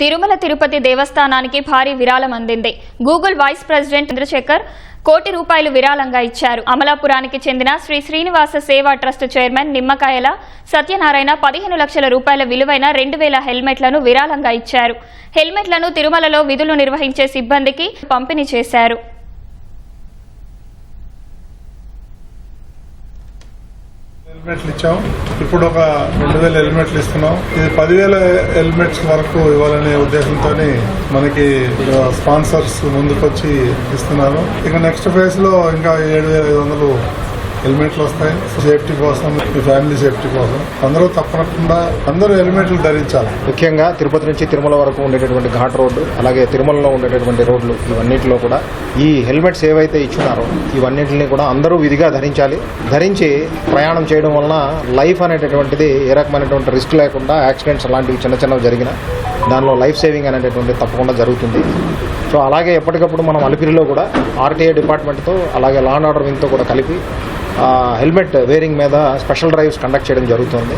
తిరుమల తిరుపతి దేవస్థానానికి భారీ విరాళం అందింది. గూగుల్ వైస్ ప్రెసిడెంట్ చంద్రశేఖర్ కోటి రూపాయలు విరాళంగా ఇచ్చారు. అమలాపురానికి చెందిన శ్రీ శ్రీనివాస సేవా ట్రస్ట్ చైర్మన్ నిమ్మకాయల సత్యనారాయణ పదిహేను లక్షల రూపాయల విలువైన రెండు వేల హెల్మెట్లను విరాళంగా ఇచ్చారు. హెల్మెట్లను తిరుమలలో విధులు నిర్వహించే సిబ్బందికి పంపిణీ చేశారు. హెల్మెట్లు ఇచ్చాం. ఇప్పుడు ఒక రెండు వేల హెల్మెట్లు ఇస్తున్నాం. ఇది పదివేల హెల్మెట్స్ వరకు ఇవ్వాలనే ఉద్దేశంతో మనకి స్పాన్సర్స్ ముందుకొచ్చి ఇస్తున్నారు. ఇక నెక్స్ట్ ఫేజ్లో ఇంకా ఏడు వేల ఐదు వందలు హెల్మెట్లు వస్తాయి సేఫ్టీ కోసం మీ ఫ్యామిలీ సేఫ్టీ కోసం. అందరూ తప్పకుండా అందరూ హెల్మెట్లు ధరించాలి. ముఖ్యంగా తిరుపతి నుంచి తిరుమల వరకు ఉండేటటువంటి ఘాట్ రోడ్డు అలాగే తిరుమలలో ఉండేటటువంటి రోడ్లు ఇవన్నిటిలో కూడా ఈ హెల్మెట్స్ ఏవైతే ఇచ్చినారో ఇవన్నిటిని కూడా అందరూ విధిగా ధరించాలి. ధరించి ప్రయాణం చేయడం వలన లైఫ్ అనేటటువంటిది ఏ రకమైనటువంటి రిస్క్ లేకుండా యాక్సిడెంట్స్ అలాంటివి చిన్న చిన్నవి జరిగిన దానిలో లైఫ్ సేవింగ్ అనేటటువంటి తప్పకుండా జరుగుతుంది. సో అలాగే ఎప్పటికప్పుడు మనం అలిపిరిలో కూడా ఆర్టీఏ డిపార్ట్మెంట్తో అలాగే లా అండ్ ఆర్డర్ వింగ్తో కూడా కలిపి హెల్మెట్ వేరింగ్ మీద స్పెషల్ డ్రైవ్స్ కండక్ట్ చేయడం జరుగుతుంది.